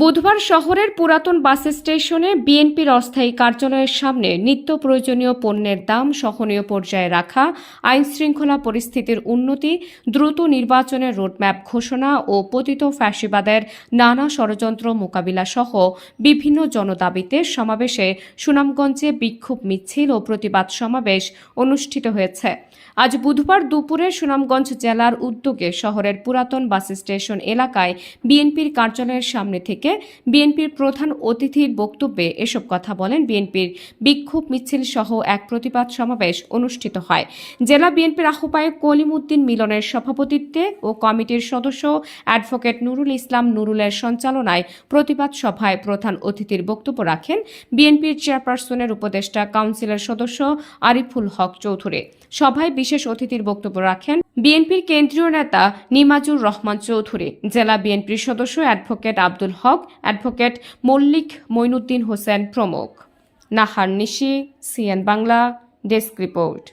বুধবার শহরের পুরাতন বাস স্টেশনে বিএনপির অস্থায়ী কার্যালয়ের সামনে নিত্য প্রয়োজনীয় পণ্যের দাম সহনীয় পর্যায়ে রাখা আইন শৃঙ্খলা পরিস্থিতির উন্নতি, দ্রুত নির্বাচনের রোডম্যাপ ঘোষণা ও পতিত ফ্যাসিবাদের নানা ষড়যন্ত্র মোকাবিলা সহ বিভিন্ন জনদাবিতে সমাবেশে সুনামগঞ্জে বিক্ষোভ মিছিল ও প্রতিবাদ সমাবেশ অনুষ্ঠিত হয়েছে। আজ বুধবার দুপুরে সুনামগঞ্জ জেলার উদ্যোগে শহরের পুরাতন বাস স্টেশন এলাকায় বিএনপির কার্যালয়ের সামনে থেকে বিএনপির প্রধান অতিথির বক্তব্যে এসব কথা বলেন বিএনপির বিক্ষোভ মিছিল সহ এক প্রতিবাদ সমাবেশ অনুষ্ঠিত হয়। জেলা বিএনপির আহ্বায়ক কলিম উদ্দিন মিলনের সভাপতিত্বে ও কমিটির সদস্য অ্যাডভোকেট নুরুল ইসলাম নুরুলের সঞ্চালনায় প্রতিবাদ সভায় প্রধান অতিথির বক্তব্য রাখেন বিএনপির চেয়ারপারসনের উপদেষ্টা কাউন্সিলের সদস্য আরিফুল হক চৌধুরী। সভায় বিশেষ অতিথির বক্তব্য রাখেন বিএনপির কেন্দ্রীয় নেতা নিমাজুর রহমান চৌধুরী, জেলা বিএনপির সদস্য অ্যাডভোকেট আব্দুল হক, অ্যাডভোকেট মল্লিক মইনুদ্দিন হোসেন প্রমুখ। Nahar Nishi, CN Bangla, desk report.